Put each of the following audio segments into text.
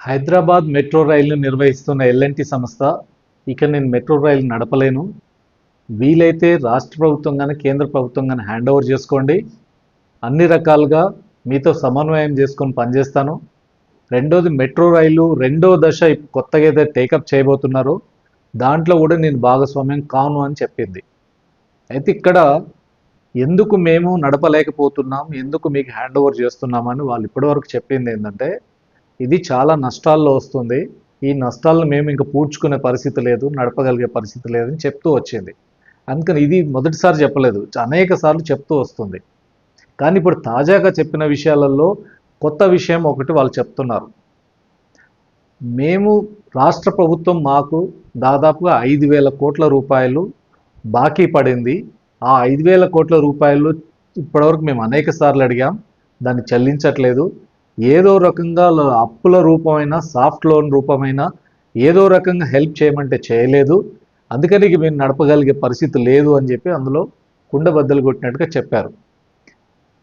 Hyderabad metro రైలును నిర్వహిస్తున్న L&T సంస్థ ఇక నేను మెట్రో రైలు నడపలేను. వీలైతే రాష్ట్ర ప్రభుత్వం కానీ కేంద్ర ప్రభుత్వం కానీ హ్యాండ్ ఓవర్ చేసుకోండి. అన్ని రకాలుగా మీతో సమన్వయం చేసుకొని పనిచేస్తాను. రెండోది మెట్రో రైలు రెండో దశ కొత్తగా అయితే టేకప్ చేయబోతున్నారో దాంట్లో కూడా నేను భాగస్వామ్యం కాను అని చెప్పింది. అయితే ఇక్కడ ఎందుకు మేము నడపలేకపోతున్నాం? ఎందుకు మీకు హ్యాండ్ ఓవర్ చేస్తున్నామని వాళ్ళు ఇప్పటివరకు చెప్పింది ఏంటంటే ఇది చాలా నష్టాల్లో వస్తుంది. ఈ నష్టాలను మేము ఇంకా పూడ్చుకునే పరిస్థితి లేదు నడపగలిగే పరిస్థితి లేదని చెప్తూ వచ్చింది. అందుకని ఇది మొదటిసారి చెప్పలేదు అనేక సార్లు చెప్తూ వస్తుంది. కానీ ఇప్పుడు తాజాగా చెప్పిన విషయాలలో కొత్త విషయం ఒకటి వాళ్ళు చెప్తున్నారు. మేము రాష్ట్ర ప్రభుత్వం మాకు దాదాపుగా ఐదు వేల కోట్ల రూపాయలు బాకీ పడింది. ఆ ఐదు వేల కోట్ల రూపాయలు ఇప్పటివరకు మేము అనేక సార్లు అడిగాం. దాన్ని చెల్లించట్లేదు. ఏదో రకంగా అప్పుల రూపమైన సాఫ్ట్ లోన్ రూపమైన ఏదో రకంగా హెల్ప్ చేయమంటే చేయలేదు. అందుకని ఇక మేము నడపగలిగే పరిస్థితి లేదు అని చెప్పి అందులో కుండ బద్దలు కొట్టినట్టుగా చెప్పారు.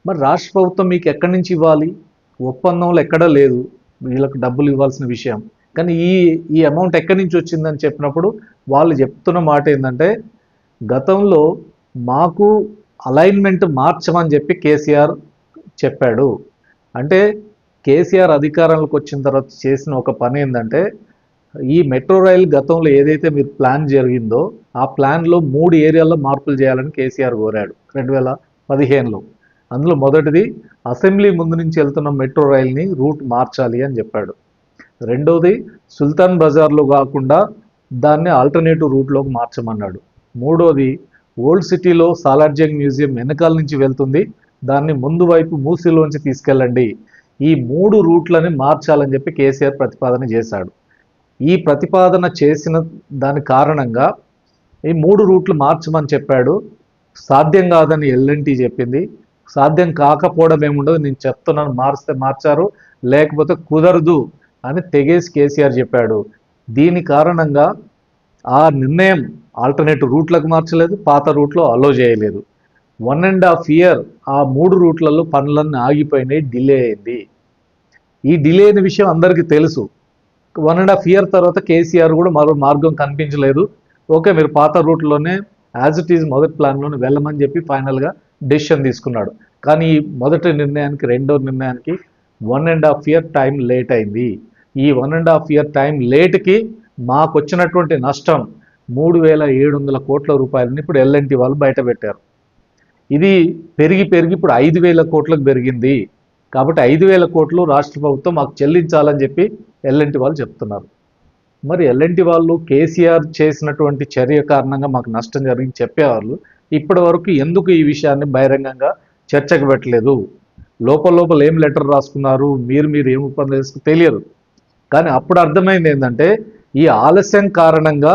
మరి రాష్ట్ర ప్రభుత్వం మీకు ఎక్కడి నుంచి ఇవ్వాలి? ఒప్పందంలో ఎక్కడా లేదు. వీళ్ళకి డబ్బులు ఇవ్వాల్సిన విషయం. కానీ ఈ ఈ అమౌంట్ ఎక్కడి నుంచి వచ్చిందని చెప్పినప్పుడు వాళ్ళు చెప్తున్న మాట ఏంటంటే గతంలో మాకు అలైన్మెంట్ మార్చమని చెప్పి కేసీఆర్ చెప్పాడు. అంటే కేసీఆర్ అధికారంలోకి వచ్చిన తర్వాత చేసిన ఒక పని ఏంటంటే ఈ మెట్రో రైల్ గతంలో ఏదైతే మీరు ప్లాన్ జరిగిందో ఆ ప్లాన్లో మూడు ఏరియాల్లో మార్పులు చేయాలని కేసీఆర్ కోరాడు రెండు వేల పదిహేనులో. అందులో మొదటిది అసెంబ్లీ ముందు నుంచి వెళ్తున్న మెట్రో రైల్ని రూట్ మార్చాలి అని చెప్పాడు. రెండవది సుల్తాన్ బజార్లో కాకుండా దాన్ని ఆల్టర్నేటివ్ రూట్లోకి మార్చమన్నాడు. మూడోది ఓల్డ్ సిటీలో సాలార్జంగ్ మ్యూజియం వెనకాల నుంచి వెళ్తుంది దాన్ని ముందు వైపు మూసీలోంచి తీసుకెళ్ళండి ఈ మూడు రూట్లని మార్చాలని చెప్పి కేసీఆర్ ప్రతిపాదన చేశాడు. ఈ ప్రతిపాదన చేసిన దాని కారణంగా ఈ మూడు రూట్లు మార్చమని చెప్పాడు. సాధ్యం కాదని ఎల్ఎన్టీ చెప్పింది. సాధ్యం కాకపోవడం ఏముండదు నేను చెప్తున్నాను మార్స్తే మార్చారు లేకపోతే కుదరదు అని తెగేసి కేసీఆర్ చెప్పాడు. దీని కారణంగా ఆ నిర్ణయం ఆల్టర్నేటివ్ రూట్లకు మార్చలేదు పాత రూట్లో అలో చేయలేదు. వన్ అండ్ హాఫ్ ఇయర్ ఆ మూడు రూట్లలో పనులన్నీ ఆగిపోయినాయి డిలే అయింది. ఈ డిలే అయిన విషయం అందరికీ తెలుసు. వన్ అండ్ హాఫ్ ఇయర్ తర్వాత కేసీఆర్ కూడా మరో మార్గం కనిపించలేదు. ఓకే మీరు పాత రూట్లోనే యాజ్ ఇట్ ఈజ్ మొదటి ప్లాన్లోనే వెళ్ళమని చెప్పి ఫైనల్గా డెసిషన్ తీసుకున్నాడు. కానీ ఈ మొదటి నిర్ణయానికి రెండో నిర్ణయానికి one and half year time late అయింది. ఈ one and half year time లేట్కి మాకు వచ్చినటువంటి నష్టం మూడు వేల ఏడు వందల కోట్ల రూపాయలని ఇప్పుడు ఎల్ఎన్టీ వాళ్ళు బయట పెట్టారు. ఇది పెరిగి పెరిగి ఇప్పుడు ఐదు వేల కోట్లకు పెరిగింది. కాబట్టి ఐదు వేల కోట్లు రాష్ట్ర ప్రభుత్వం మాకు చెల్లించాలని చెప్పి ఎల్ఎన్టీ వాళ్ళు చెప్తున్నారు. మరి ఎల్ఎన్టీ వాళ్ళు కేసీఆర్ చేసినటువంటి చర్య కారణంగా మాకు నష్టం జరిగింది చెప్పేవాళ్ళు ఇప్పటి వరకు ఎందుకు ఈ విషయాన్ని బహిరంగంగా చర్చకు పెట్టలేదు? లోపల లోపల ఏం లెటర్ రాసుకున్నారు? మీరు మీరు ఏం ఒప్పందం చేసుకు? తెలియదు. కానీ అప్పుడు అర్థమైంది ఏంటంటే ఈ ఆలస్యం కారణంగా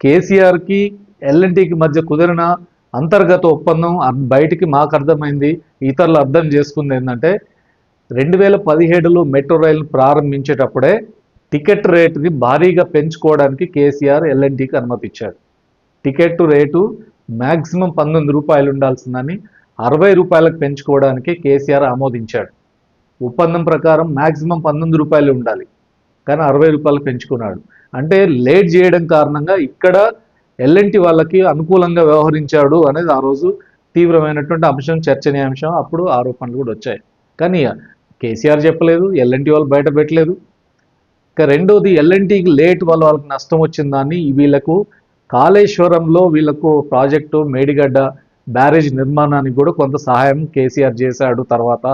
కేసీఆర్కి ఎల్ఎన్టీకి మధ్య కుదిరిన అంతర్గత ఒప్పందం బయటికి మాకు అర్థమైంది ఇతరులు అర్థం చేసుకుంది ఏంటంటే రెండు వేల పదిహేడులో మెట్రో రైలు ప్రారంభించేటప్పుడే టికెట్ రేటుని భారీగా పెంచుకోవడానికి కేసీఆర్ ఎల్ఎన్టీకి అనుమతి ఇచ్చాడు టికెట్ రేటు మ్యాక్సిమం పంతొమ్మిది రూపాయలు ఉండాల్సిందని అరవై రూపాయలకు పెంచుకోవడానికి కేసీఆర్ ఆమోదించాడు. ఒప్పందం ప్రకారం మ్యాక్సిమం పంతొమ్మిది రూపాయలు ఉండాలి. కానీ అరవై రూపాయలు పెంచుకున్నాడు. అంటే లేట్ చేయడం కారణంగా ఇక్కడ ఎల్ఎన్టీ వాళ్ళకి అనుకూలంగా వ్యవహరించాడు అనేది ఆ రోజు తీవ్రమైనటువంటి అంశం చర్చనీయాంశం అప్పుడు ఆరోపణలు కూడా వచ్చాయి. కానీ కేసీఆర్ చెప్పలేదు ఎల్ఎన్టీ వాళ్ళు బయట పెట్టలేదు. ఇక రెండోది ఎల్ఎన్టీకి లేట్ వల్ల వాళ్ళకి నష్టం వచ్చిందని వీళ్ళకు కాళేశ్వరంలో వీళ్ళకు ప్రాజెక్టు మేడిగడ్డ బ్యారేజ్ నిర్మాణానికి కూడా కొంత సహాయం కేసీఆర్ చేశాడు తర్వాత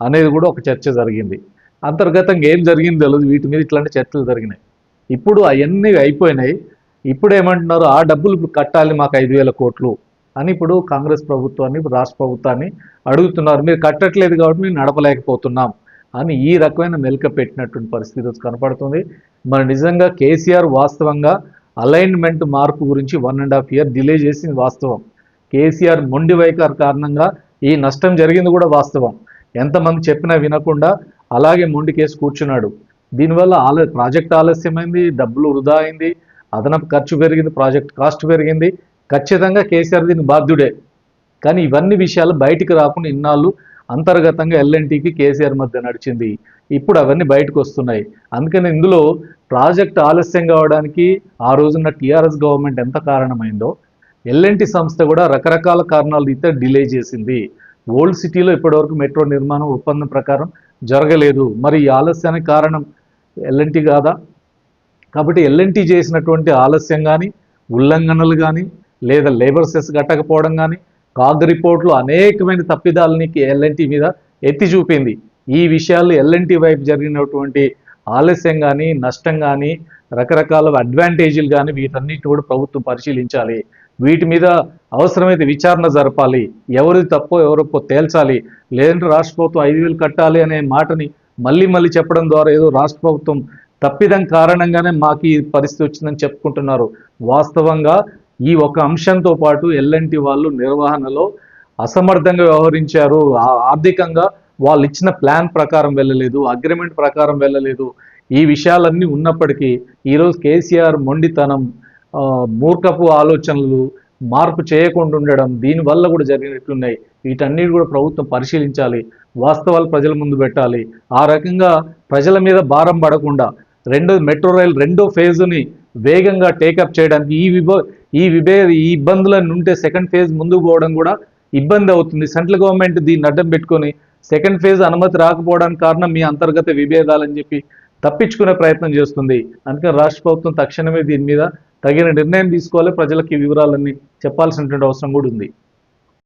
అనేది కూడా ఒక చర్చ జరిగింది. అంతర్గతంగా ఏం జరిగింది తెలియదు వీటి మీద ఇట్లాంటి చర్చలు జరిగినాయి. ఇప్పుడు అవన్నీ అయిపోయినాయి. ఇప్పుడు ఏమంటున్నారు ఆ డబ్బులు ఇప్పుడు కట్టాలి మాకు ఐదు వేల కోట్లు అని ఇప్పుడు కాంగ్రెస్ ప్రభుత్వాన్ని రాష్ట్ర ప్రభుత్వాన్ని అడుగుతున్నారు. మీరు కట్టట్లేదు కాబట్టి మేము నడపలేకపోతున్నాం అని ఈ రకమైన మెలక పెట్టినటువంటి పరిస్థితి ఈరోజు కనపడుతుంది. మరి నిజంగా కేసీఆర్ వాస్తవంగా అలైన్మెంట్ మార్పు గురించి one and half year delay చేసింది వాస్తవం. కేసీఆర్ మొండి వైఖరి కారణంగా ఈ నష్టం జరిగింది కూడా వాస్తవం. ఎంతమంది చెప్పినా వినకుండా అలాగే మొండి కేసు కూర్చున్నాడు. దీనివల్ల ఆల ప్రాజెక్ట్ ఆలస్యమైంది డబ్బులు వృధా అయింది అదనపు ఖర్చు పెరిగింది ప్రాజెక్ట్ కాస్ట్ పెరిగింది. ఖచ్చితంగా కేసీఆర్ దీని బాధ్యుడే. కానీ ఇవన్నీ విషయాలు బయటికి రాకుండా ఇన్నాళ్ళు అంతర్గతంగా ఎల్ఎన్టీకి కేసీఆర్ మధ్య నడిచింది. ఇప్పుడు అవన్నీ బయటకు వస్తున్నాయి. అందుకని ఇందులో ప్రాజెక్ట్ ఆలస్యం కావడానికి ఆ రోజున టీఆర్ఎస్ గవర్నమెంట్ ఎంత కారణమైందో ఎల్ఎన్టీ సంస్థ కూడా రకరకాల కారణాలు రీత్యా డిలే చేసింది. ఓల్డ్ సిటీలో ఇప్పటివరకు మెట్రో నిర్మాణం ఒప్పందం ప్రకారం జరగలేదు. మరి ఈ ఆలస్యానికి కారణం ఎల్ఎన్టీ కాదా? కాబట్టి ఎల్ఎన్టీ చేసినటువంటి ఆలస్యం కానీ ఉల్లంఘనలు కానీ లేదా లేబర్ సెస్ కట్టకపోవడం కానీ కాగ్ రిపోర్ట్లు అనేకమైన తప్పిదాలని ఎల్ఎన్టీ మీద ఎత్తి చూపింది. ఈ విషయాలు ఎల్ఎన్టీ వైపు జరిగినటువంటి ఆలస్యం కానీ నష్టం కానీ రకరకాల అడ్వాంటేజీలు కానీ వీటన్నిటిని కూడా ప్రభుత్వం పరిశీలించాలి. వీటి మీద అవసరమైతే విచారణ జరపాలి. ఎవరిది తప్పో ఎవరొప్పో తేల్చాలి. లేదంటే రాష్ట్ర ప్రభుత్వం ఐదు వేలు కట్టాలి అనే మాటని మళ్ళీ మళ్ళీ చెప్పడం ద్వారా ఏదో రాష్ట్ర ప్రభుత్వం తప్పిదం కారణంగానే మాకు ఈ పరిస్థితి వచ్చిందని చెప్పుకుంటున్నారు. వాస్తవంగా ఈ ఒక అంశంతో పాటు ఎల్ఎన్టీ వాళ్ళు నిర్వహణలో అసమర్థంగా వ్యవహరించారు. ఆర్థికంగా వాళ్ళు ఇచ్చిన ప్లాన్ ప్రకారం వెళ్ళలేదు అగ్రిమెంట్ ప్రకారం వెళ్ళలేదు. ఈ విషయాలన్నీ ఉన్నప్పటికీ ఈరోజు కేసీఆర్ మొండితనం మూర్ఖపు ఆలోచనలు మార్పు చేయకుండా ఉండడం దీనివల్ల కూడా జరిగినట్లున్నాయి. వీటన్నిటి కూడా ప్రభుత్వం పరిశీలించాలి వాస్తవాలు ప్రజల ముందు పెట్టాలి. ఆ రకంగా ప్రజల మీద భారం పడకుండా రెండో మెట్రో రైల్ రెండో ఫేజ్ని వేగంగా టేకప్ చేయడానికి ఈ విభ ఈ విభే ఈ ఇబ్బందులను ఉంటే సెకండ్ ఫేజ్ ముందుకు పోవడం కూడా ఇబ్బంది అవుతుంది. సెంట్రల్ గవర్నమెంట్ దీన్ని అడ్డం పెట్టుకొని సెకండ్ ఫేజ్ అనుమతి రాకపోవడానికి కారణం మీ అంతర్గత విభేదాలని చెప్పి తప్పించుకునే ప్రయత్నం చేస్తుంది. అందుకని రాష్ట్ర ప్రభుత్వం తక్షణమే దీని మీద తగిన నిర్ణయం తీసుకోవాలి. ప్రజలకి ఈ వివరాలన్నీ చెప్పాల్సినటువంటి అవసరం కూడా ఉంది.